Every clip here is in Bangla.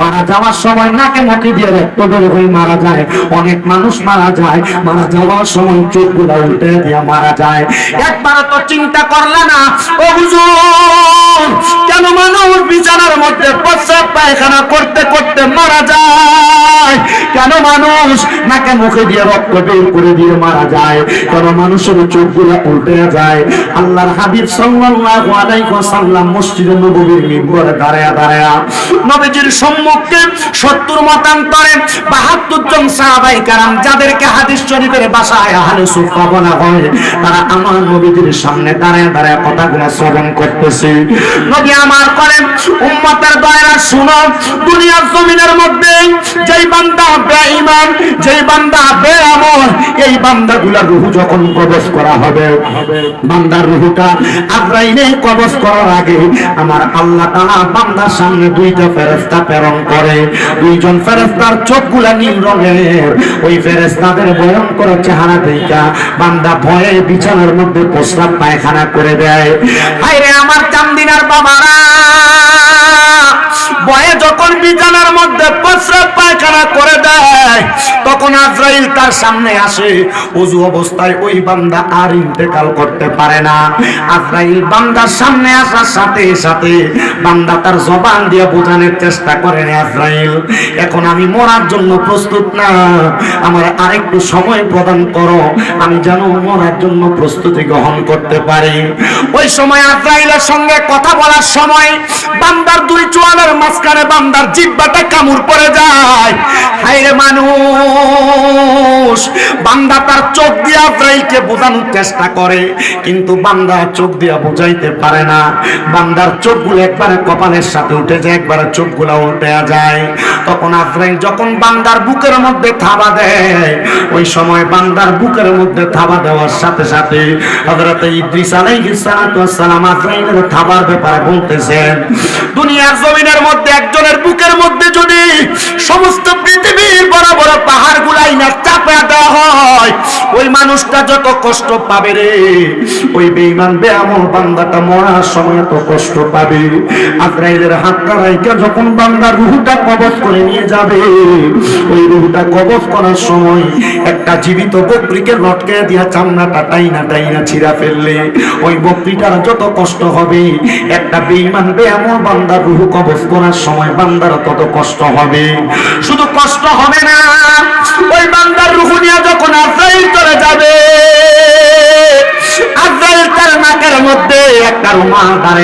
মারা যাওয়ার সময় নাকে মুখে দিয়ে রক্ত বের হয়ে মারা যায়। অনেক মানুষ মারা যায়, মারা যাওয়ার সময় চোখগুলা উল্টে দিয়ে মারা যায়। একবার তো চিন্তা করলে না কেন মানুষ বিছানার মধ্যে প্রস্রাব পায়খানা করতে করতে মারা যায়? কেন মানুষ নাকে মুখে দিয়ে রক্ত বের করে দিয়ে মারা যায়? কেন মানুষের চোখগুলা উল্টে যায়? আল্লাহর হাবিব সাল্লাল্লাহু আলাইহি ওয়াসাল্লাম মসজিদে নববীর মিম্বরে দাঁড়ায়া দাঁড়ায়া নবীজির সম্মুখে 70 মতান্তরে 72 জন সাহাবাই কারাম যাদেরকে হাদিস শরীফের ভাষায় আহলে সুফা হয়, তারা আমার নবীজির সামনে দাঁড়ায় দাঁড়ায় কথাগুলো শ্রবণ করতেছে। নবী আমার করেন, উম্মতের দয়ারা শুনো, দুনিয়ার জমিনের মধ্যে যেই বান্দা বেঈমান, যেই বান্দা বেআমল, এই বান্দাগুলার রূহ যখন প্রবেশ করা হবে, বান্দার রূহটা আজরাইলে কবজ করার আগে আমার আল্লাহ তাআলা বান্দার সামনে দুইটা ফেরেশতা প্রেরণ করে। দুইজন ফেরেশতার চোখগুলা নীল রঙের। ওই ফেরেস্তাদের বয়ন করে চেহারা দেখা। বান্দা ভয়ে বিছানার মধ্যে প্রস্রাব পায়খানা করে দেয়। হায়রে আমার চান্দিনার বাবারা, ভয়ে যখন বিছানার মধ্যে পায়খানা করে দেয়, তখন আজরাইল তার সামনে আসে। অজু অবস্থায় ওই বান্দা আর ইন্তেকাল করতে পারে না। আজরাইল বান্দার সামনে আসার সাথে সাথে বান্দা তার জবান দিয়ে বোঝানোর চেষ্টা করেন আজরাইল। এখন আমি মরার জন্য প্রস্তুত না, আমার আরেকটু সময় প্রদান করো, আমি যেন মরার জন্য প্রস্তুতি গ্রহণ করতে পারি। ওই সময় আজরাইলের সঙ্গে কথা বলার সময় বান্দার দুই চোয়ালের মাঝখানে বান্দার জিব্বাটা কামড় পড়ে যায়। মানুষ, বান্দা তার চোখ বোঝানোর চেষ্টা করে, কিন্তু বান্দা চোখ বোঝাইতে পারে না। বান্দার চোখগুলো একবারে কপালের সাথে উঠে যায়, একবারে চোখগুলো যায়। তখন যখন বান্দার বুকের মধ্যে থাবা দেয়, ওই সময় বান্দার বুকের মধ্যে থাবা দেওয়ার সাথে সাথে ইদ্রিস থাবার ব্যাপারে বলতেছেন, দুনিয়ার জমিনের মধ্যে একজনের বুকের মধ্যে যদি সমস্ত পৃথিবীর বড় বড় পাহাড় গুলাই না চাপা দেওয়া হয়। ওই মানুষটা যত কষ্ট পাবে রে, ওই বেঈমান বেআমল বান্দাটা মরার সময় তো কষ্ট পাবে। আজরাইলের হাতটা রাইকা যখন বান্দার রুহটা কবজ করে নিয়ে যাবে, ওই রুহটা কবজ করার সময় একটা জীবিত বকরিকে লটকে দিয়া চামড়াটা টাইনা টাইনা ছিঁড়া ফেললে, ওই বকরিটার যত কষ্ট হবে, একটা বেঈমান বেআমল বান্দার রুহ কবজ করার সময় বান্দার তত কষ্ট হবে। শুধু কষ্ট হবে না। ওই একটা রুমাল দ্বারা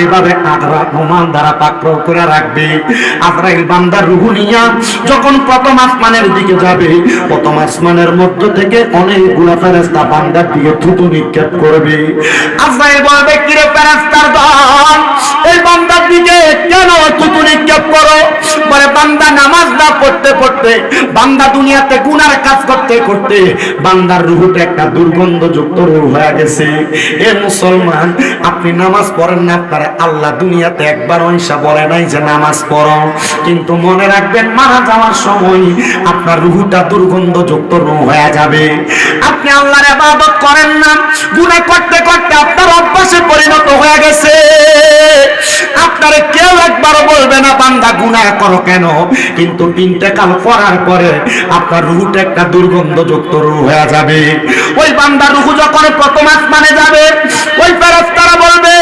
আদরা রুমাল দ্বারা পাকড় করে রাখবে। আজরাইল বান্দার রুহ নিয়া যখন প্রথম আসমানের দিকে যাবে, প্রথম আসমানের মধ্য থেকে অনেকগুলা ফেরেস্তা বান্দার দিকে থুতু নিক্ষেপ করবে। আজরাইল বলবে, কিরে ফেরেস্তার দল, এই বান্দার দিকে কেন থুতু নিক্ষেপ করো? বলে, বান্দা নামাজ না পড়তে পড়তে, বান্দা দুনিয়াতে গুনার কাজ করতে করতে, বান্দার রুহুটা একটা দুর্গন্ধযুক্ত রুহ হয়ে গেছে। এ মুসলমান, আপনি নামাজ পড়েন না, আপনার আল্লাহ দুনিয়াতে একবার ঐসা বলে নাই যে নামাজ পড়ো। কিন্তু মনে রাখবেন, মারা যাওয়ার সময় আপনার রুহুটা দুর্গন্ধযুক্ত রুহ হয়ে যাবে। আপনি আল্লাহর ইবাদত করেন না, গুনাহ করতে করতে আপনার অভ্যাসে পরিণত হয়ে গেছে। আপনারে কেউ একবার বলবে না, বান্দা, গুনাহ করো কেন? কিন্তু তিনটে কাল করার পরে আপনার রুহটা একটা দুর্গন্ধযুক্ত রুহ হয়ে যাবে। ওই বান্দা রুহ যখন প্রথম আসমানে যাবে, ওই ফেরেশতারা বলবে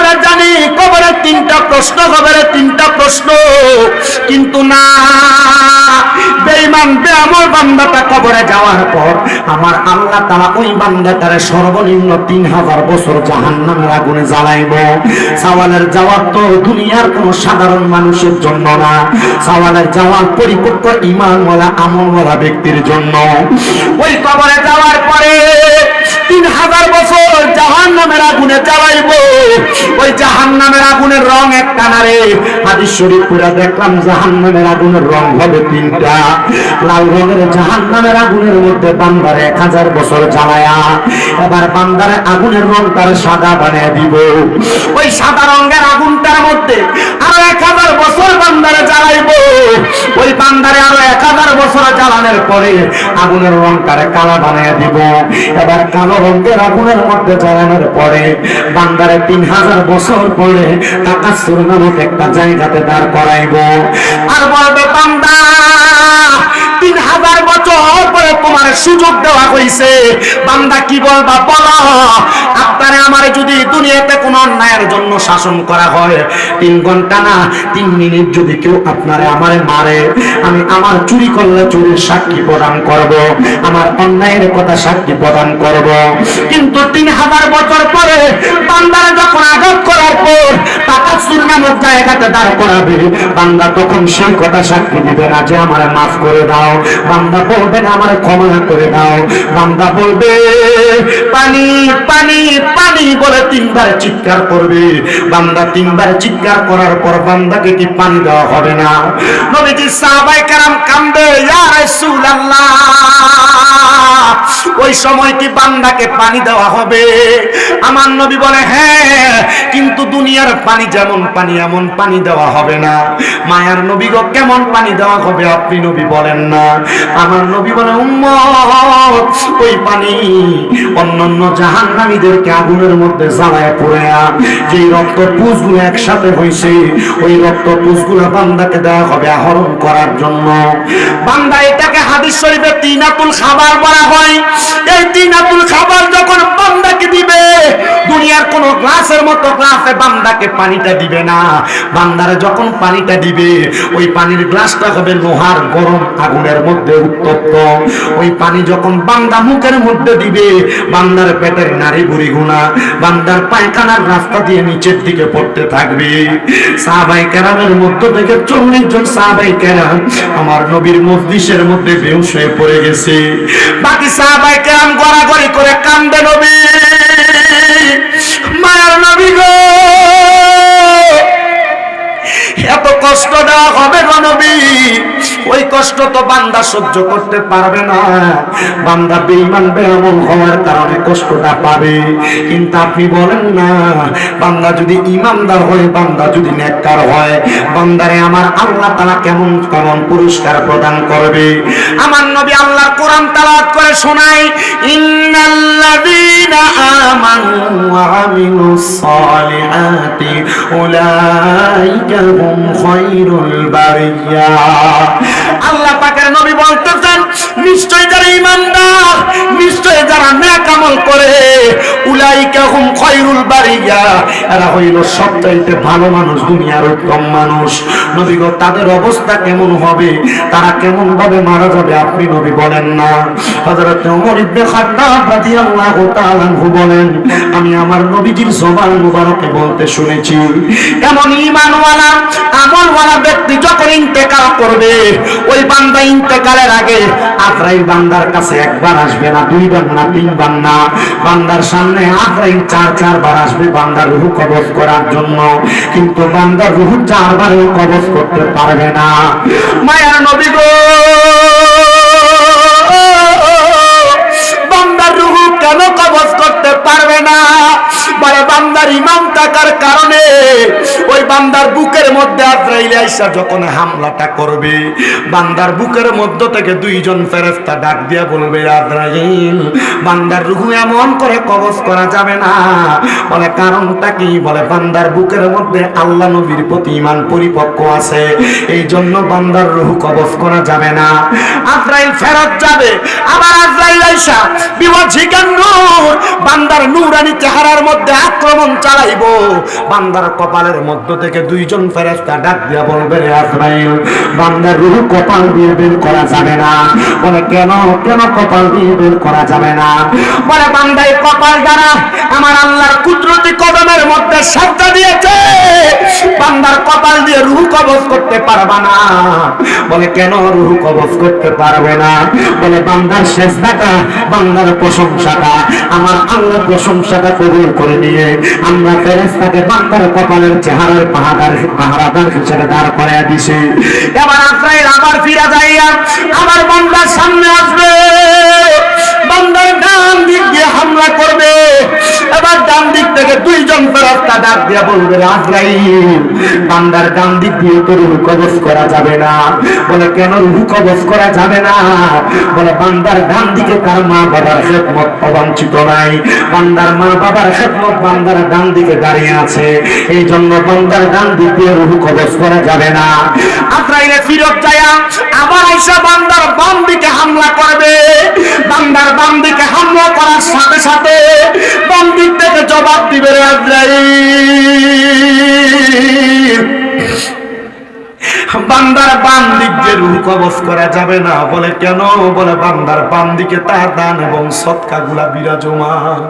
আমরা জানি কবরের তিনটা প্রশ্ন কবরের তিনটা প্রশ্ন। কিন্তু না বেআমল বান্দাটা কবরে যাওয়ার পর আমার আল্লাহ তাআলা ওই সর্বনিম্ন তিন হাজার বছর জাহান্নামের আগুনে জ্বালাইব। সওয়ালের জবাব তো দুনিয়ার কোন সাধারণ মানুষের জন্য না। সওয়ালের জবাব পরিপক্ক ইমানওয়ালা, আমলওয়ালা ব্যক্তির জন্য। ওই কবরে যাওয়ার পরে তিন হাজার বছর জাহান নামের আগুনে জ্বালাইব ওই জাহান্নামের আগুনের রং একটা না রে। হাদিস শরীফ পুরা দেখলাম জাহান্নামের আগুনের রং হবে তিনটা। লাল রঙের জাহান্নামের আগুনের মধ্যে বান্দার এক হাজার বছর জ্বালায়া এবার বান্দার আগুনের রং তার সাদা বানিয়ে দিব। ওই সাদা রঙের আগুনটার মধ্যে আরও এক হাজার বছর বান্দারে জ্বালাইবো। ওই বান্দারে আরও এক হাজার বছর জ্বালানোর পরে আগুনের রং তারে কালা বানিয়ে দিব। এবার কালো রঙের আগুনের মধ্যে জ্বালানোর পরে বান্দারে তিন হাজার বছর পরে টাকা সুর নামক একটা জায়গাতে দাঁড় করাইব। আর বলবে, বান্দা, তিন হাজার বছর পরে সুযোগ দেওয়া হয়েছে বান্দা কি বলবা? বলো। আপনারে আমার যদি দুনিয়াতে কোন অন্যায়ের জন্য শাসন করা হয়, তিন ঘণ্টা না, তিন মিনিট যদি কেউ আপনারে আমারে মারে, আমি আমার চুরি করলে চুরির সাক্ষী প্রদান করব, আমার অন্যায়ের কথা সাক্ষী প্রদান করব। কিন্তু তিন হাজার বছর পরে বান্দারে যখন আঘাত করার পর টাকা সুর নামক জায়গাতে দাঁড় করাবে, বান্দা তখন সেই কথা সাক্ষী দিবে না যে আমার মাফ করে দাও। বান্দা বলবে না, আমার ক্ষমা করে দাও বান্দা বলবে, পানি পানি পানি বলে তিনবার চিৎকার করবে। বান্দা তিনবার চিৎকার করার পর বান্দাকে কি পানি দেওয়া হবে না? নবীজি সাহাবায়ে কেরাম কান্দে, ইয়া রাসূলুল্লাহ, ওই সময় কি বান্দাকে পানি দেওয়া হবে? আমার নবী বলে হ্যাঁ কিন্তু দুনিয়ার পানি যেমন পানি, এমন পানি দেওয়া হবে না। মায়ার নবী গো কেমন পানি দেওয়া হবে আপনি নবী বলেন না? আমার নবী বলে, উম্মত ওই পানি অন্যান্য জাহান্নামীদেরকে আগুনের মধ্যে জ্বালায় পড়ে যেই রক্ত পুষগুলো একসাথে হয়েছে ওই রক্ত পুষগুলো বান্দাকে দেওয়া হবে আহরণ করার জন্য। বান্দা, এটাকে হাদিস শরীফে তিনাতুল খাবার বলা হয়। এই তিনাতুল খাবার যখন বান্দাকে দিবে, দুনিয়ার কোন গ্লাসের মতো গ্লাসে বান্দাকে পানিটা দিবে না। বান্দারে যখন পানিটা দিবে, ওই পানির গ্লাসটা হবে লোহার গরম আগুনের মধ্যে উত্তপ্ত। ওই পানি যখন বান্দা মুখের মধ্যে দিবে, বান্দার পেটের নারী বুড়ি গুণা, বান্দার পায়খানার রাস্তা দিয়ে নিচের দিকে পড়তে থাকবে। সাহাবাই কেরামের মধ্য থেকে চল্লিশ জন সাহাবাই কেরাম আমার নবীর মজলিসের মধ্যে বেউস হয়ে পড়ে গেছে। বাকি সাহাবাই কেরাম গড়াগড়ি করে কান্দে নবী। মায়ার নবী গো, এত কষ্ট দেওয়া হবে গো নবী। ওই কষ্ট তো বান্দা সহ্য করতে পারবে না। বান্দা বেঈমান বেআমল হওয়ার কারণে কষ্টটা পাবে। কিন্তু আপনি বলেন না, বান্দা যদি ইমানদার হয়, বান্দা যদি নেককার হয়, বান্দারে আমার আল্লাহ তাআলা কেমন কেমন পুরস্কার প্রদান করবে? আমার নবী আল্লাহর কোরআন তেলাওয়াত করে শোনায়, ইন্নাল্লাযীনা আমানু ওয়া আমিলুস সালিহাতি উলাইকা হুম খায়রুল বারিয়া পাকের নবী বলতেছেন, নিশ্চয় যারা ইমানদার নিশ্চয় যারা নেক আমল করে, উলাইকা হুম খায়রুল বারিয়া। এরা হইল সবচাইতে ভালো মানুষ, দুনিয়ার উত্তম মানুষ। নবী গো, তাদের অবস্থা কেমন হবে? তারা কেমন ভাবে মারা যাবে আপনি নবী বলেন না। হযরত ওমর ইবনে খাত্তাব রাদিয়াল্লাহু তাআলা বলেন, আমি আমার নবীজির জবান মুবারকে বলতে শুনেছি, এমন ঈমানওয়ালা, আমলওয়ালা ব্যক্তি যখন ইন্তেকাল করবে, ওই বান্দা ইন্তেকালের আগে আজরাইল বান্দার কাছে একবার আসবে না, দুইবার না, তিনবার না। বান্দার সামনে আজরাইল চার, চারবার আসবে বান্দার রূহ কবজ করার জন্য। কিন্তু বান্দার রূহ চারবারও কবজ করতে পারবে না। মায়ার নবী গো! বান্দার রূহ কেন কবজ করতে পারবে না? বলে বান্দার ইমাম থাকার কারণে ওই বান্দার বুকের মধ্যে আজরাইল আইসা যখন হামলাটা করবে, বান্দার বুকের মধ্য থেকে দুইজন ফেরেশতা ডাক দিয়া বলবে, আজরাইল, বান্দার রুহু এমন করে কবজ করা যাবে না। বলে, কারণটা কি? বলে, বান্দার বুকের মধ্যে আল্লাহ নবীর প্রতি ইমান পরিপক্ক আছে এই জন্য বান্দার রুহু কবজ করা যাবে না। আজরাইল ফেরত যাবে। আবার আজরাইল আইসা বিবাজিকার নূর, বান্দার নূরানি চেহারার মধ্যে আক্রমণ চালাইবো। বান্দার কপালের মধ্য থেকে দুইজন ফেরেশতা ডাক দিয়া বলবে রে আজরাইল বান্দার রূহ কপাল দিয়ে বের করা যাবে না। বলে, কেন? কেন কপাল দিয়ে বের করা যাবে না? বলে বান্দাই কপাল দ্বারা আমার আল্লাহর কুদরতি কদমের মধ্যে শব্দ দিয়েছে। বান্দার কপাল দিয়ে রুহু কবজ করতে পারবে না। বলে, কেন রুহ কবজ করতে পারবে না? বলে, বান্দার শেষদাটা বান্দার প্রশংসাটা, আমার আল্লাহ প্রশংসাটা কবুল করে নিয়ে আমরা ফেরেস্তাকে বাক্তার কপালের চেহারার পাহাড়ার পাহারাদার হিসেবে দাঁড় করাই দিছি। এবার আজরাইল আবার ফিরা যাইয়া আমার বান্দার সামনে আসবে। বান্দার ডান দিক দিয়ে হামলা করবে। এবার ডান দিক থেকে দুইজন ফেরস্তা ডাক দিয়ে বলবে, আজরাইল, বান্দার ডান দিক দিয়ে তো রুহু কবজ করা যাবে না। বলে, কেন রুহু কবজ করা যাবে না? বলে, বান্দার ডান দিকে তার মা বাবার খেদমত অবাঞ্ছিত নাই। বান্দার মা বাবার খেদমত বান্দার ডান দিকে দাঁড়িয়ে আছে। এই জন্য বান্দার ডান দিক দিয়ে রুহু কবজ করা যাবে না। আজরাইলে ফিরত যায়া আবার আইসা বান্দার বাম দিকে হামলা করবে। বান্দার বাম দিকে হামলা করার সাথে সাথে বাম দিক থেকে জবাব দিবে আজরাইল। বান্দার বাম দিক দিয়ে রুহ কবজ করা যাবে না, বলে কেন? বলে বান্দার বাম দিকে তার দান এবং সৎকা গুলা বিরাজমান।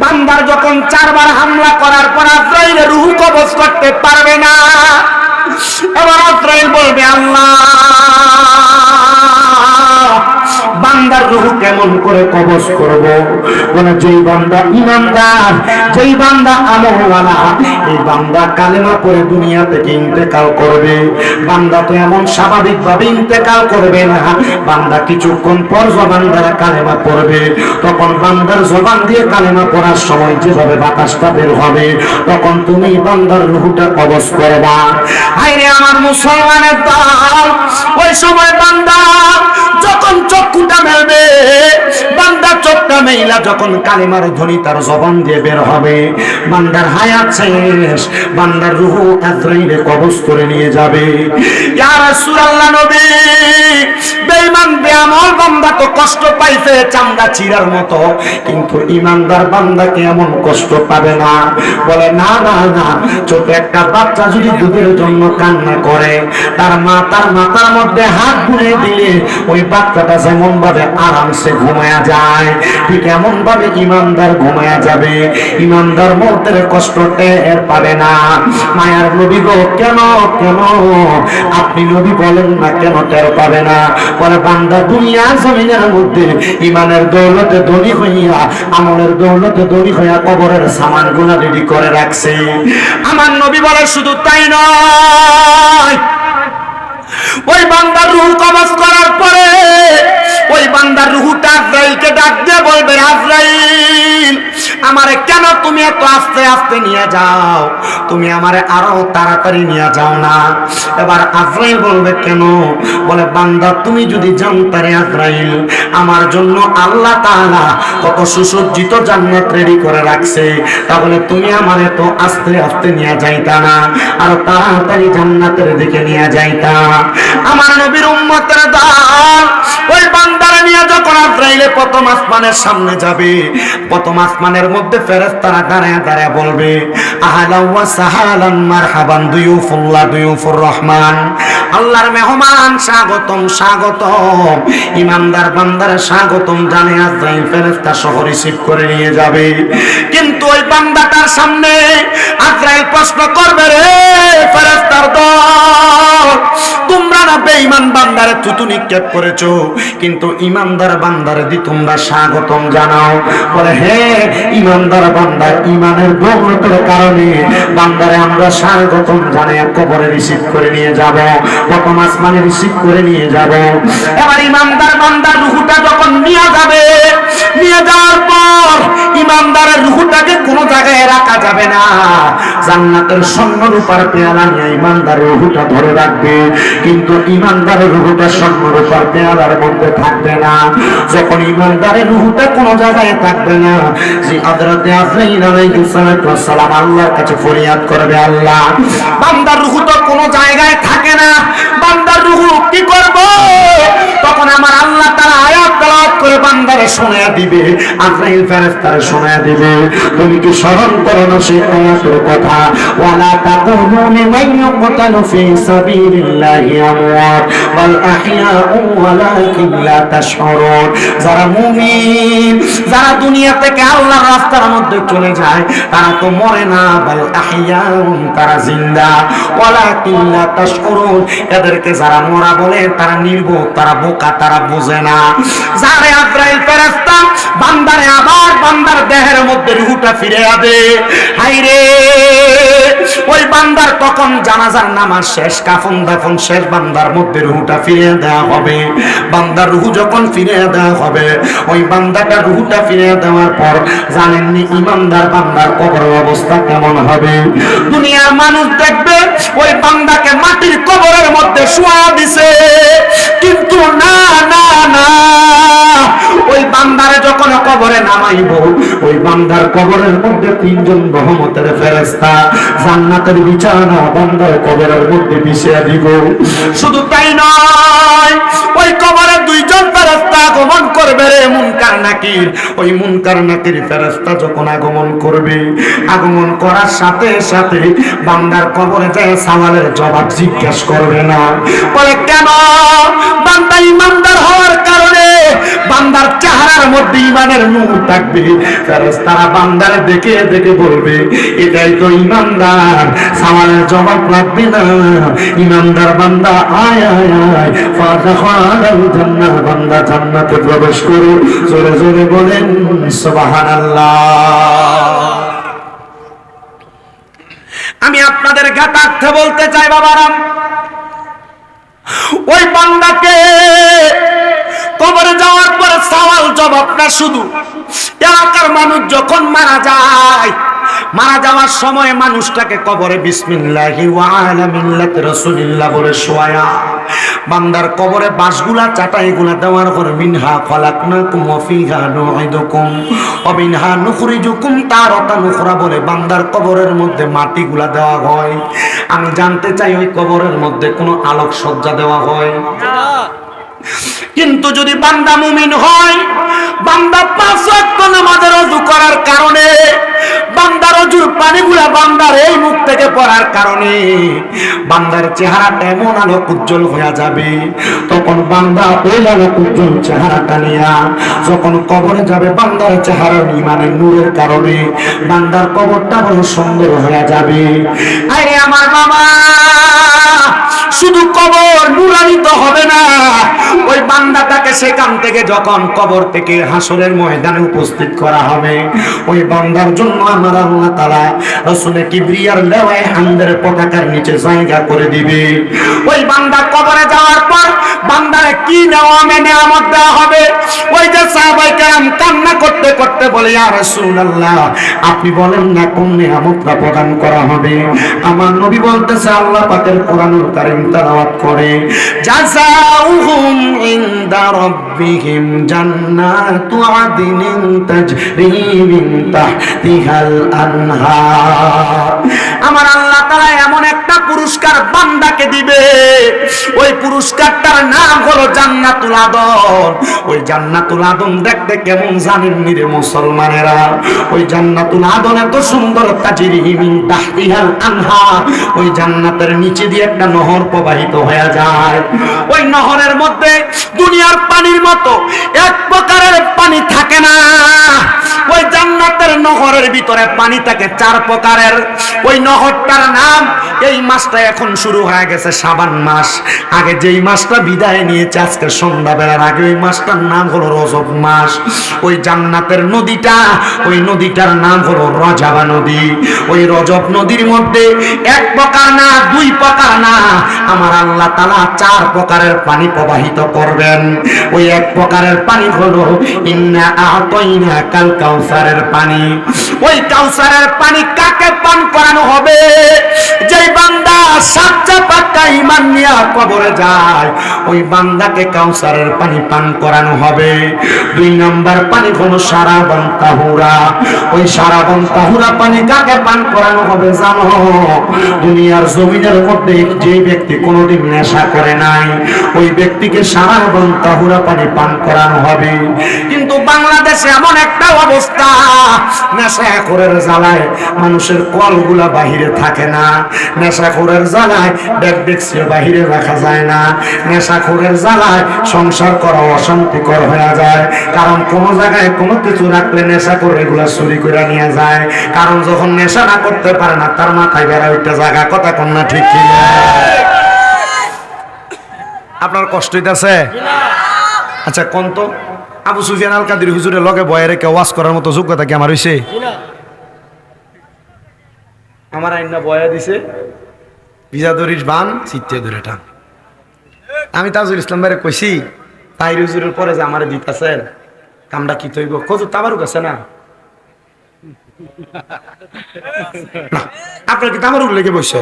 বান্দার যখন চারবার হামলা করার পর আজরাইলে রুহ কবজ করতে পারবে না এবার আজরাইল বলবে আল্লাহ বান্দার রুহ কেমন করে কবজ করব? বলে, যেই বান্দা ইমানদার, যেই বান্দা আমলওয়ালা, এই বান্দা কালেমা পড়ে দুনিয়া থেকে ইন্তেকাল করবে। বান্দা তো এমন স্বাভাবিক ভাবে ইন্তেকাল করবে না। বান্দা কিছুক্ষণ পর জবান দ্বারা কালেমা পড়বে। তখন বান্দার জবান দিয়ে কালেমা পড়ার সময় যেভাবে বাতাসটা বের হবে, তখন তুমি বান্দার রুহটা কবজ করবা। হাইরে আমার মুসলমানের দল, ওই সময় বান্দা যখন চক্ষুটা মেলবে বান্দা চোখটা মেইলা যখন কালিমার ধ্বনি তার জবান দিয়ে বের হবে। বান্দার হায়াত শেষ। বান্দার রুহ আজরাইলে কবজ করে নিয়ে যাবে। ইয়া রাসূলুল্লাহ নবী, বেঈমান বেআমল বান্দা তো কষ্ট পাইছে চামড়া চিরার মতো। কিন্তু ইমানদার বান্দাকে এমন কষ্ট পাবে না? বলে, না না না, ছোট একটা বাচ্চা যদি দুধের জন্য কান্না করে, তার মা, তার মাথার মধ্যে হাত বুলে দিলে ওই বাচ্চাটা যেমন ভাবে আরামসে ঘুমায়া যায়। ঠিক এমন ভাবে ইমানদার ঘুমায়া যাবে। ইমানদার মতের কষ্ট টের পাবে না। মায়ার নবী গো, কেন কেন? আপনি নবী বলেন না কেন টের পাবে না? বলে, বান্দা, দুনিয়া জমিনের মধ্যে ইমানের দৌলতে ধনী হইয়া, আমলের দৌলতে ধনী হইয়া কবরের সামানগুলা রেডি করে রাখছে। আমার নবী বলে, শুধু তাই নয়। ওই বান্দার রুহ কবজ করার পরে ওই বান্দার রুহুটা আজরাইলকে ডাক দিয়ে বলবে, আজরাইল, আমারে কেন তুমি এত আস্তে আস্তে নিয়ে যাও? তুমি আমারে আরও তাড়াতাড়ি নিয়ে যাও না। এবার আজরাইল বলবে, কেন? বলে, বান্দা, তুমি যদি জানতারে আজরাইল, আমার জন্য আল্লাহ তাআলা কত সুসজ্জিত জান্নাত রেডি করে রাখছে। তাহলে তুমি আমারে তো আস্তে আস্তে নিয়ে যাইতা না, আর তাড়াতাড়ি জান্নাতের দিকে নিয়ে যাইতা। আমার নবীর উম্মতের দল, ওই বান্দারে নিয়ে সামনে যাবে, প্রথম আসমানের মধ্যে ফেরেশতারা দাঁড়ায় দাঁড়ায় বলবে আহলান ওয়া সাহালান মারহাবান দুয়ুফুল্লাহ দুয়ুফুর রহমান। আল্লাহর মেহমান, স্বাগতম স্বাগতম। ইমানদার বান্দার স্বাগতম জানে আজরাইল ফেরেশতা সহ রিসিভ করে নিয়ে যাবে। কিন্তু ওই বান্দাটার সামনে আজরাইল প্রশ্ন করবে রে ফেরেশতার দল, তোমরা না বেঈমান বান্দারে থুতু নিক্ষেপ করেছ? কিন্তু ইমানদার বান্দারে দি তোমরা স্বাগতম জানাও। বলে, হে ইমানদার বান্দা, ইমানের দৌলতের কারণে বান্দারে আমরা স্বাগতম জানাই কবরে রিসিভ করে নিয়ে যাব। প্রথম আসমানে রিসিভ করে নিয়ে যাব। এবার ইমানদার বান্দার রুহুটা যখন নিয়ে যাবে, নিয়ে যাওয়ার পর ইমানদারের রুহুটাকে কোনো জায়গায় রাখা যাবে না। জান্নাতের স্বর্ণ রূপার পেয়ালা নিয়ে ইমানদারের রুহুটা ধরে রাখবে। কিন্তু ইমানদারের রুহুটা স্বর্ণ রূপার পেয়ালার মধ্যে থাকবে না। যখন ইমানদারের রুহুটা কোনো জায়গায় থাকবে না, যে হযরতে আজরাইল আলাইহিস সালাম আল্লাহর কাছে ফরিয়াদ করবে আল্লাহ। বান্দার রুহু তো কোনো জায়গায় থাকে না। বান্দারে দিবে, আজরাইল ফেরেশতারে দিবে। তুমি কি স্মরণ করো না সেই আয়াতের কথা? ওয়ালা তাকুনু লিমান ফি সাবিলিল্লাহি আমওয়াত বাল ওয়ালাকিন লা তাশউরুন যারা মুমিন, যারা দুনিয়া থেকে আল্লাহর রাস্তার মধ্যে চলে যায়, তারা তো মরে না। বাল আহইয়াউন তারা জিন্দা। ওয়ালাকিন লা তাশউরুন এদেরকে যারা মরা বলে, তারা নির্বোধ তারা বোকা, তারা বোঝে না। যারে আজরাইল ফেরেশতা, বান্দারে আবার বান্দার দেহের মধ্যে রুহুটা ফিরে আবে হাইরে ওই বান্দার তখন জানাজার নামাজ শেষ, কাফন দাফন শেষ, বান্দার মধ্যে রুহুটা ফিরে দেওয়া হবে। বান্দার রুহু যখন ফিরে দেওয়া হবে, ওই বান্দাটা রুহুটা ফিরে দেওয়ার পর জানেননি ইমানদার বান্দার কবর অবস্থা কেমন হবে? দুনিয়ার মানুষ দেখবে ওই বান্দাকে মাটির কবরের মধ্যে শোয়া দিছে। কিন্তু না না না। ওই বান্দারে যখন কবরে নামাইব, ওই বান্দার কবরের মধ্যে তিনজন রহমতের ফেরেস্তা জান্নাতের বিছানা বান্দার কবরের মধ্যে মিশিয়ে দিব। শুধু তাই নয়, ওই কবরে দুইজন ফেরেস্তা আগমন করবে রে মুনকার নাকির। ওই মুনকার নাকির ফেরেস্তা যখন আগমন করবে, আগমন করার সাথে সাথে বান্দার কবরে যায় জবাব জিজ্ঞেস করবে না। বলে, কেন? বান্দা ইমানদার চেহারার মধ্যে ইমানের নূর থাকবে। ফেরেশতারা বান্দার দেখে দেখে বলবে, এটাই তো ইমানদার। সওয়ালের জবাব লাগবে না। ইমানদার বান্দা, আয় আয় আয়। জান্নাহ বান্দা জান্নাতে প্রবেশ করো। জোরে জোরে বলেন, সুবহানাল্লাহ। আমি আপনাদের জ্ঞাতার্থে বলতে চাই, বাবারাম। ওই বান্দাকে কবরে যাওয়ার পরে সওয়াল জবাব, না, শুধু এলাকার মানুষ যখন মারা যায়, মারা যাওয়ার সময় মানুষটাকে কবরে বিসমিল্লাহি মিল্লাতি রাসূলিল্লাহ বলে শোয়া বান্দার কবরে বাঁশগুলা চাটাইগুলা দেওয়ার পর, মিনহা খলাকনাকুম ওয়া ফিহা নুঈদুকুম ওয়া মিনহা নুখরিজুকুম তারাতান উখরা বলে বান্দার কবরের মধ্যে মাটিগুলা দেওয়া হয়। আমি জানতে চাই ওই কবরের মধ্যে কোনো আলোক সজ্জা দেওয়া হয়? কিন্তু যদি বান্দা মুমিন হয়, বান্দা পাঁচ ওয়াক্ত নামাজের অজু করার কারণে, বান্দার অজুর পানিগুলা বান্দার এই মুখ থেকে পড়ার কারণে, বান্দার চেহারাটা এমন আলোক উজ্জ্বল হয়ে যাবে। তখন বান্দা ওই আলোক উজ্জ্বল চেহারাটা নিয়া যখন কবরে যাবে, বান্দার চেহারার ইমানের নূরের কারণে, বান্দার কবরটা বড় সুন্দর হয়ে যাবে। আরে আমার মামা! ওই বান্দাটাকে সেখান থেকে যখন কবর থেকে হাসরের ময়দানে উপস্থিত করা হবে, ওই বান্দার জন্য আমার আল্লাহ তালা রাসূলের কিবরিয়ার লেওয়ায় হামদের পতাকার নিচে জায়গা করে দিবে। ওই বান্দা কবরে যাওয়ার পর বান্দারে কি নেওয়ামে নেয়ামত দেওয়া হবে? ওই যে সাহাবাই কেরাম কান্না করতে করতে বলে, ইয়া রাসূলুল্লাহ, আপনি বলেন না কোন নেয়ামতটা প্রদান করা হবে? আমার নবী বলতেছে, আল্লাহ পাকের কোরআনুল কারীম তেলাওয়াত করে, জাযাউহুম ইনদা রাব্বিহিম জান্নাতু আদনিন তাজরি মিন তাহতিহাল আনহার। আমার আল্লাহ বান্দাকে দিবে। ওই পুরস্কারটার নাম হলো জান্নাতুল আদন ওই জান্নাতুল আদন দেখতে কেমন জানেন নি রে মুসলমানেরা? ওই জান্নাতুল আদন এত সুন্দর, তাজিরি মিন তাহতিহাল আনহার ওই জান্নাতের নিচে দিয়ে একটা নহর প্রবাহিত হয়ে যায়। ওই নহরের মধ্যে দুনিয়ার পানির মতো এক প্রকারের পানি থাকে না। ওই জান্নাতের নহরের ভিতরে পানি থাকে চার প্রকারের। ওই নহরটার নাম এই মাসটা এখন শুরু হয়ে গেছে সাবান মাস। আগে যেই মাসটা বিদায় নিয়েছে, আজকে সন্ধ্যাবেলার আগে ওই মাসটার নাম হলো রজব মাস। ওই জান্নাতের নদীটা, ওই নদীটার নাম হলো রজাবা নদী। ওই রজব নদীর মধ্যে এক প্রকার না, দুই প্রকার না, আমার আল্লাহ তালা চার প্রকারের পানি প্রবাহিত করবেন। ওই এক প্রকারের পানি হলো, ইন্না আতইনা কাল কাউসারের পানি। ওই কাউসারের পানি কাকে পান করানো হবে? যেই বান্দা বান্দা পাক্কা ইমান নিয়া কবরে যায়। ওই বান্দাকে কাউসারের পানি পান করানো হবে। দুই নম্বর পানি হলো সারাবন তাহুরা। ওই সারাবন তাহুরা পানি কাকে পান করানো হবে জানো? দুনিয়ার জমিনের মধ্যে যে ব্যক্তি কোনোদিন নেশা করে নাই, ওই ব্যক্তিকে সারাবন তাহুরা পানি পান করানো হবে। কিন্তু বাংলাদেশে এমন একটা অবস্থা, নেশা নেশাখোরের জ্বালায় মানুষের কলগুলা বাহিরে থাকে না। নেশা নেশাখোরের জ্বালায় ব্যাগ ডেক্সিও বাহিরে রাখা যায় না। নেশাখোরের জ্বালায় সংসার করা অশান্তিকর হয়ে যায়। কারণ কোন জায়গায় কোনো কিছু রাখলে নেশা করে এগুলা চুরি করে নিয়ে যায়। কারণ যখন নেশা না করতে পারে না তার মাথায় বেড়া ওইটা জায়গা। কথা কন্যা ঠিক কি আপনার কষ্ট হইতাছে? আচ্ছা কোন তো? আবু সুফিয়ান আল কাদির হুজুরের লগে বয়ে রেখে ওয়াজ করার মতো যোগ্যতা কি আমার হইছে? আমার আইনা বয়া দিছে। ভিজা দরিস বান চিত্তে ধরে টান। আমি তাজুল ইসলাম ভাইরে কইছি তাই হুজুরের পরে যে আমার দিতাছেন কামটা কি তৈব? কত তাবারুক আছে না? না, আপনার কি তামারুক লেগে বসে?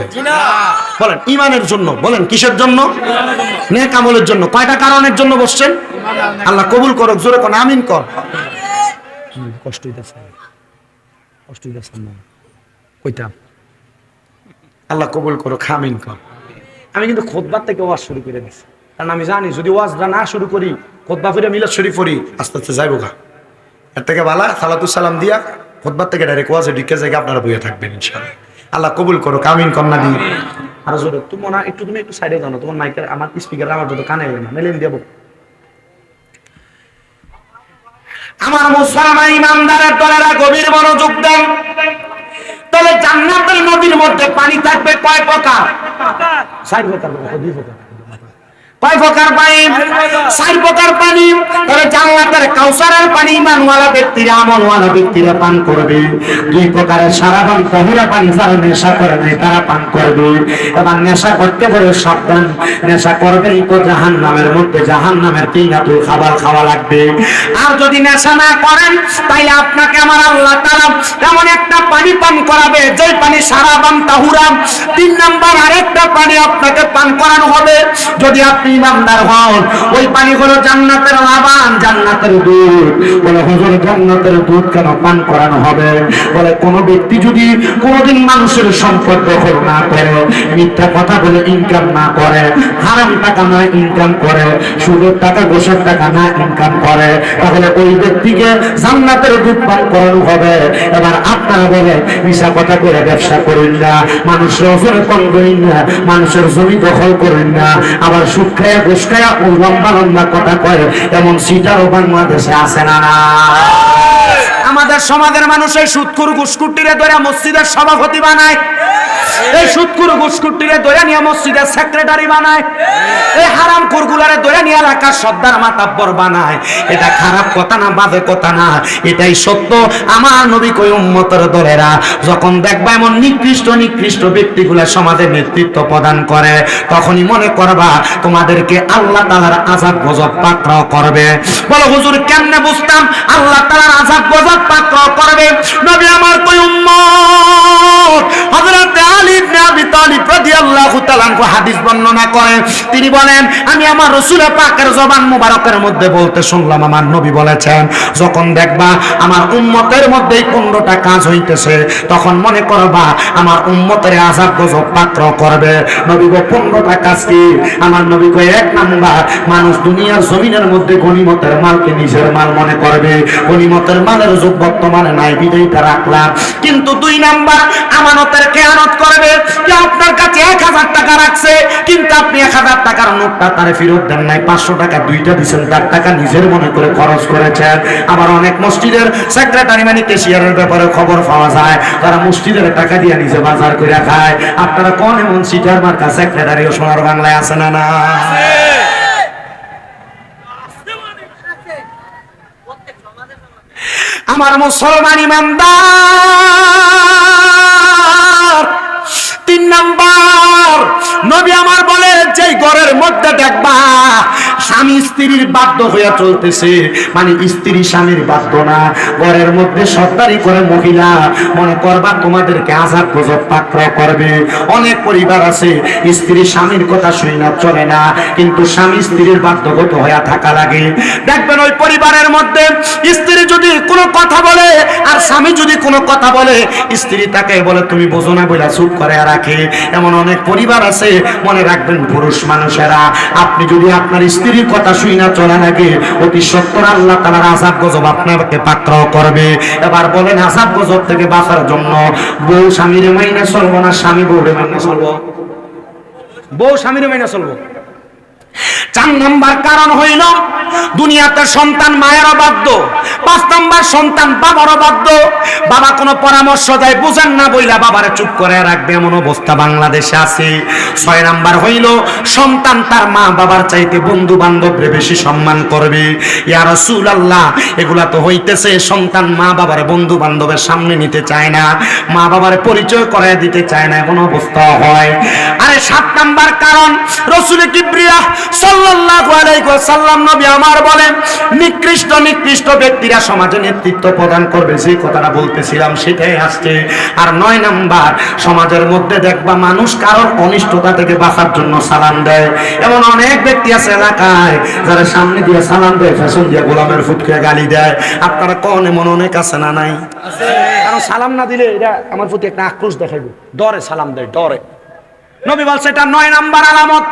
বলেন ইমানের জন্য বলেন কিসের জন্য? নেক আমলের জন্য। কয়টা কারণের জন্য বসছেন? আল্লাহ কবুল করক জোরে কোন আমিন কর। কষ্ট হইতেছে। কষ্ট হইতেছে না। কইটা আল্লাহ কবুল করো খামিন কর। আমি কিন্তু খোদবার থেকে ওয়াজ শুরু করে দিছি। কারণ আমি জানি, যদি ওয়াজটা না শুরু করি খোদবা ফিরে মিলাদ শরীফ পড়ি, আস্তে আস্তে যাইবো গা। এর থেকে বালা সালাম দিয়া খোদবার থেকে ডাইরেক্ট ওয়াজে ঢুকে জায়গা আপনারা বইয়ে থাকবেন, ইনশাআল্লাহ। আল্লাহ কবুল করো কামিন কন্যা দিন আর জোরে, তুমি না একটু তুমি একটু সাইডে জানো তোমার মাইকের আমার স্পিকার আমার যত কানে এলে না, মেলেন দেবো আমার মুসলমান ইমানদারের দলেরা গভীর মনোযোগ দেন। তাহলে জান্নাতের নদীর মধ্যে পানি থাকবে কয় প্রকার ষাট প্রকার। তারা জাহান নামের মধ্যে। জাহান নামের তিনাতুল খাবার খাওয়া লাগবে। আর যদি নেশা না করেন, তাইলে আপনাকে আমার আল্লাহ তাআলা এমন একটা পানি পান করাবে যে পানি সারাবান তাহুরা তিন নাম্বার, আরেকটা পানি আপনাকে পান করানো হবে। যদি আপনি ইমানদার হন ওই পানি হলো জান্নাতের লাবান জান্নাতের দুধ। বলে, হুজুর, জান্নাতের দুধ কেন পান করানো হবে? বলে, কোন ব্যক্তি যদি কোনোদিন মানুষের সম্পদ দখল না করে, মিথ্যা কথা বলে ইনকাম না করে, হারাম টাকা না ইনকাম করে, সুদের টাকা, গোসের টাকা না ইনকাম করে, তাহলে ওই ব্যক্তিকে জান্নাতের দুধ পান করানো হবে। এবার আপনারা বলে, মিশা কথা করে ব্যবসা করেন না, মানুষের ওপরে কল করেন না, মানুষের জমি দখল করেন না, আবার সুদ খায়া ও লম্বা লম্বা কথা কয় এমন সিটারও বাংলাদেশে আসে না। আমাদের সমাজের মানুষ এই সুৎকুর ঘুষকুটিরে ধরে মসজিদের সভাপতি বানায়। এই সুৎকুর ঘুষকুটিরে ধরে নিয়ে মসজিদের সেক্রেটারি বানায়। এই হারাম কুরগুলারে ধরে নিয়ে এলাকার সর্দার মাতাব্বর বানায়। এটা খারাপ কথা না, বাজে কথা না, এটাই সত্য। আমার নবী কই উম্মতের দলেরা, যখন দেখবা এমন নিকৃষ্ট নিকৃষ্ট ব্যক্তিগুলা সমাজে নেতৃত্ব প্রদান করে, তখনই মনে করবা তোমাদেরকে আল্লাহ তালার আজাব গজব পাকড়াও করবে। বলো, হুজুর, কেমনে বুঝতাম? আল্লাহ তালার আজাব মুবারকের মধ্যে বলতে মনে মানুষ দুনিয়ার জমিনের মধ্যে মালকে নিজের মাল মনে করবে। গনিমতের মালের যুগ বর্তমানে নাই বিজয়ীটা রাখলাম কিন্তু দুই নাম্বার, আমানতের খেয়ানত করবে। আপনার কাছে এক হাজার টাকা রাখছে, কিন্তু আপনি এক হাজার টাকার নোটটা তারে ফেরত দেন নাই। পাঁচশো টাকা দুইটা দিচ্ছেন তার টাকা নিজের মনে করে খরচ করেছেন। আবার অনেক মসজিদের সেক্রেটারি মানে কেশিয়ারের ব্যাপারে খবর পাওয়া যায়, তারা মসজিদের টাকা দিয়ে নিজে বাজার করে খায়। আপনারা কোন এমন সিটার মার্কা সেক্রেটারিও সোনার বাংলায় আছে না না আমার মুসলমান ইমানদার। নাম্বার। নবী আমার বলে যেই ঘরের মধ্যে দেখবা, স্বামী স্ত্রীর বাধ্য হইয়া চলতেছে। মানে স্ত্রী স্বামীর বাধ্য না, ঘরের মধ্যে সর্দারি করে মহিলা, মনে করবা তোমাদেরকে আজাদ গজব পাকড়াও করবে। অনেক পরিবার আছে, স্ত্রী স্বামীর কথা শুই না, চলে না, কিন্তু স্বামী স্ত্রীর বাধ্যগত হইয়া থাকা লাগে। দেখবেন ওই পরিবারের মধ্যে স্ত্রী যদি কোনো কথা বলে, আর স্বামী যদি কোনো কথা বলে, স্ত্রী তাকে বলে, তুমি বোঝো না বলে চুপ করে রাখে। এমন অনেক পরিবার আছে, মনে রাখবেন পুরুষ মানুষেরা, আপনি যদি আপনার স্ত্রীর কথা শুই না চলে লাগে অতি সত্তর আল্লাহ তালার আজাব গজব আপনাকে পাকড়াও করবে। এবার বলেন আজাব গজব থেকে বাঁচার জন্য বউ স্বামীর মাইনে চলবো না স্বামী বউরে মাইনে চলবো? বউ স্বামীর মাইনে চলবো? চার নাম্বার কারণ হইল, দুনিয়াতে সন্তান মায়েরও বাধ্য পাঁচ নাম্বার সন্তান বাবারও বাধ্য। বাবা কোনো পরামর্শ দেয়, বুঝেন না বইলা বাবারে চুপ করে রাখবে, এমন অবস্থা বাংলাদেশে আছে। ছয় নাম্বার হইল, সন্তান তার মা বাবার চাইতে বন্ধু বান্ধবরে বেশি সম্মান করবে। ইয়া রসুল আল্লাহ এগুলা তো হইতেছে, সন্তান মা বাবার বন্ধু বান্ধবের সামনে নিতে চায় না, মা বাবার পরিচয় করায় দিতে চায় না, এমন অবস্থা হয়। আরে সাত নাম্বার কারণ, রসুল কিবরিয়া সাল্লাল্লাহু আলাইহি ওয়াসাল্লাম নবী আমার বলেন, নিকৃষ্ট নিকৃষ্ট ব্যক্তিরা সমাজে নেতৃত্ব প্রদান করবে যে কথাটা বলতেছিলাম সেটাই আসছে। আর নয় নাম্বার সমাজের মধ্যে দেখবা মানুষ কারোর অনিষ্টতা থেকে বাঁচার জন্য সালাম দেয়। এমন অনেক ব্যক্তি আছে এলাকায় যারা সামনে দিয়ে সালাম দেয় ফ্যাশন দিয়ে গোলামের ফুটকে গালি দেয়। আপনারা কোন এমন অনেক আছে না নাই? কারণ সালাম না দিলে এটা আমার প্রতি একটা আক্রোশ দেখাইবে। ডরে সালাম দেয় ডরে। নবী বলছে, এটা নয় নাম্বার আলামত।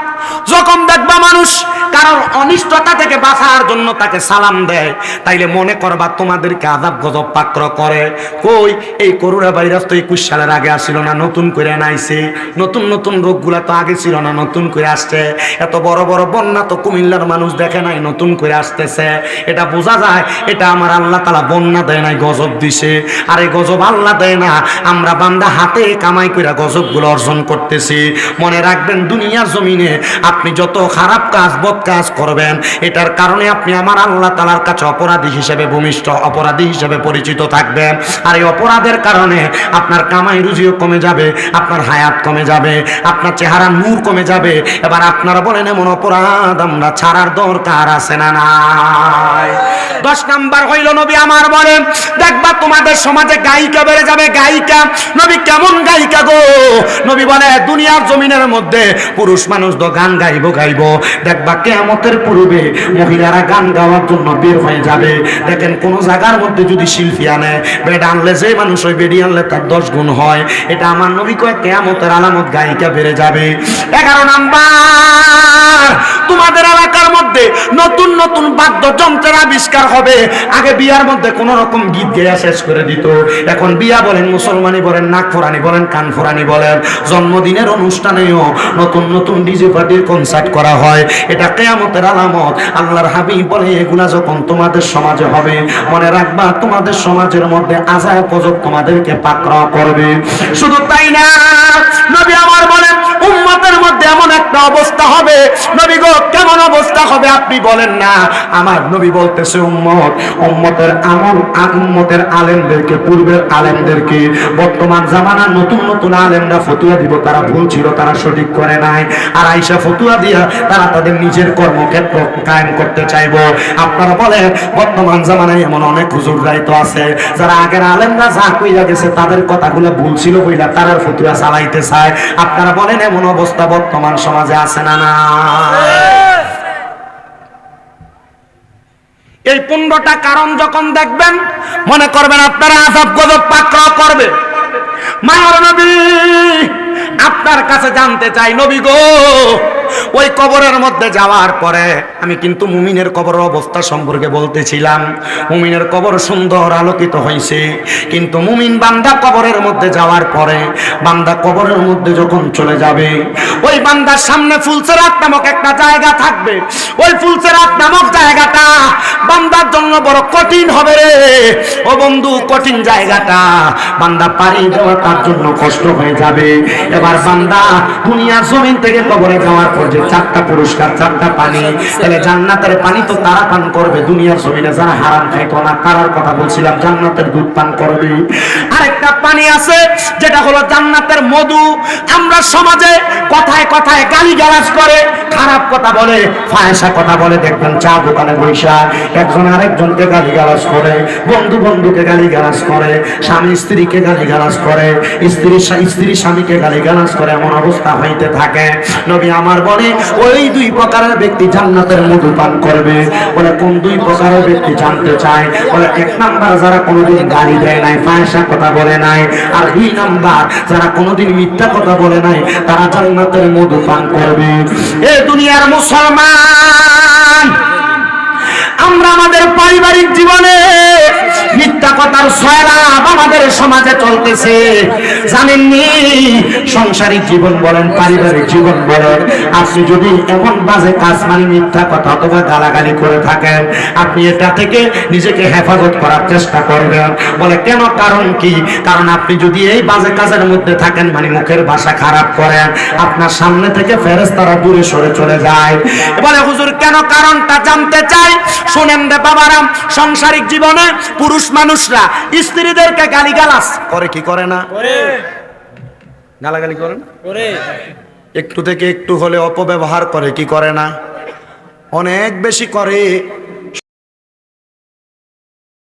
যখন দেখবা মানুষ কারোর অনিষ্টতা থেকে বাঁচার জন্য তাকে সালাম দেয়, তাইলে মনে করবা তোমাদেরকে আজাব গজব পাক্র করে। কই, এই করোনা ভাইরাস তো একুশ সালের আগে আসছিল না, নতুন করে নাইছে। নতুন নতুন রোগগুলা তো আগে ছিল না, নতুন করে আসছে। এত বড় বড় বন্যা তো কুমিল্লার মানুষ দেখে নাই, নতুন করে আসতেছে। এটা বোঝা যায়, এটা আমার আল্লাহ তালা বন্যা দেয় নাই, গজব দিছে। আর এই গজব আল্লাহ দেয় না, আমরা বান্দা হাতে কামাই করে গজবগুলো অর্জন করতেছি। মনে রাখবেন দুনিয়ার জমিনে আপনি যত খারাপ কাজ, বদ কাজ করবেন, এটার কারণে আপনি আমার আল্লাহ তালার কাছে অপরাধী হিসেবে ভূমিষ্ঠ, অপরাধী হিসেবে পরিচিত থাকবেন। আর এই অপরাধের কারণে আপনার কামাই রুজিও কমে যাবে, আপনার হায়াত কমে যাবে, আপনার চেহারা নূর কমে যাবে। এবার আপনারা বলেন, এমন অপরাধ আমরা ছাড়ার দরকার আছে না নাই? দশ নাম্বার হইল, নবী আমার বলেন দেখবা তোমাদের সমাজে গায়িকা বেড়ে যাবে, গায়িকা। নবী কেমন গায়িকা গো? নবী বলে, দুনিয়ার জমিনের মধ্যে পুরুষ মানুষ তো গান গাইব গাইব। দেখবা কেয়ামতের পূর্বে মহিলারা গান গাওয়ার জন্য বের হয়ে যাবে। দেখেন, কোন জায়গার মধ্যে যদি শিল্পী আনে, বেড আনলে যে মানুষ ওই বেডি আনলে তার দশ গুণ হয়। এটা আমার নবী কয়, কেয়ামতের আলামত গায়িকা বেড়ে যাবে। এগারো নাম্বার। তোমাদের এলাকার মধ্যে নতুন নতুন বাদ্যযন্ত্রের আবিষ্কার হবে। আগে বিয়ার মধ্যে কোন রকম গীত গেয়া শেষ করে দিত। এখন বিয়া বলেন, মুসলমানি বলেন নাক ফোরানি বলেন কান ফোরানি বলেন। জন্মদিনের অনুষ্ঠানেও নতুন নতুন ডিজে পার্টির কনসার্ট করা হয়। এটা কেয়ামতের আলামত। আল্লাহর হাবিব বলে এগুলা যখন তোমাদের সমাজে হবে, মনে রাখবা তোমাদের সমাজের মধ্যে আজায় গজব তোমাদেরকে পাকড়াও করবে। শুধু তাই না, নবী আমার বলেন, উম্মতের মধ্যে এমন একটা অবস্থা হবে নবী গো, কেমন অবস্থা হবে আপনি বলেন না। আমার নবী বলতেছে, উম্মত, উম্মতের আমল উম্মতের আলেমদেরকে, পূর্বের আলেমদেরকে, বর্তমান জামানার নতুন নতুন আলেমরা ফতুয়া দিব, তারা ভুল ছিল, তারা সঠিক করে নাই। আর আইসা ফতুয়া দিয়া তারা তাদের নিজের কর্মক্ষেত্র কায়েম করতে চাইব। আপনারা বলেন, বর্তমান জামানায় এমন অনেক হুজুর দায়িত্ব আছে, যারা আগের আলেমরা যা কইরা গেছে, তাদের কথাগুলো ভুল ছিল বইলা তারার ফতুয়া চালাইতে চায়। আপনারা বলেন, এমন অবস্থা বর্তমান সমাজে আছে না না? এই পনেরোটা কারণ যখন দেখবেন, মনে করবেন আপনারা আজাব গজব পাকড় করবে। মায়ার নবী, আপনার কাছে জানতে চাই, নবী গো ওই কবরের মধ্যে যাওয়ার পরে আমি কিন্তু মুমিনের কবরের অবস্থা সম্পর্কে বলতেছিলাম। মুমিনের কবর সুন্দর আলোকিত হয়েছে কিন্তু মুমিন বান্দা কবরের মধ্যে যাওয়ার পরে বান্দা কবরের মধ্যে যখন চলে যাবে, ওই বান্দার সামনে ফুলসেরাত নামক একটা জায়গা থাকবে। ওই ফুলসেরাত নামক জায়গাটা বান্দার জন্য বড় কঠিন হবে রে। ও বন্ধু, কঠিন জায়গাটা বান্দা পাড়ি দেওয়া তার জন্য কষ্ট হয়ে যাবে। এবার বান্দা দুনিয়ার জমিন থেকে কবরে যাওয়ার পর যে চারটা পুরস্কার, চারটা পানি, তাহলে জান্নাতের পানি তো তারা পান করবে, দুনিয়ার জমিনে যারা হারাম খাইতো না, তারার কথা বলছিলাম, জান্নাতের দুধ পান করবে। আরেকটা পানি আছে, যেটা হলো জান্নাতের মধু। আমরা সমাজে কথায় কথায় গালি গালাজ করে, খারাপ কথা বলে, ফায়সা কথা বলে, দেখবেন চা দোকানে বৈশা একজন আরেকজনকে গালি গালাজ করে, বন্ধু বন্ধুকে গালি গালাজ করে, স্বামী স্ত্রীকে গালি গালাজ করে, স্ত্রী স্ত্রী স্বামীকে গালি গালাজ করে, এমন অবস্থা হইতে থাকে। নবী আমার বলে ওই দুই প্রকারের ব্যক্তি জান্নাতের মধু পান করবে। বলে, কোন দুই প্রকারের ব্যক্তি জানতে চায়? বলে, এক নাম্বার যারা কোনোদিন গালি দেয় নাই, ফায়সা কথা বলে নাই আর দুই নাম্বার, যারা কোনোদিন মিথ্যা কথা বলে নাই, তারা জান্নাতের মধু পান করবে। এ দুনিয়ার মুসলমান! আমরা আমাদের পারিবারিক জীবনে মিথ্যা কথার সয়লাভ আমাদের সমাজে চলতেছে। জানেননি? সাংসারিক জীবন বলেন, পারিবারিক জীবন বলেন। আপনি যদি এমন বাজে কাজ মানে মিথ্যা কথা অথবা গালাগালি করে থাকেন, আপনি এটা থেকে নিজেকে হেফাজত করার চেষ্টা করবেন। বলে কেন কারণ কি? কারণ আপনি যদি এই বাজে কাজের মধ্যে থাকেন মানে মুখের ভাষা খারাপ করেন, আপনার সামনে থেকে ফেরেস্তারা দূরে সরে চলে যায়। বলে হুজুর, কেন কারণটা জানতে চাই? শোনেন রে বাবারাম সাংসারিক জীবনে পুরুষ মানুষরা স্ত্রীদেরকে গালিগালাজ করে কি করে না? গালাগালি করে না? একটু থেকে একটু হলে অপব্যবহার করে কি করে না? অনেক বেশি করে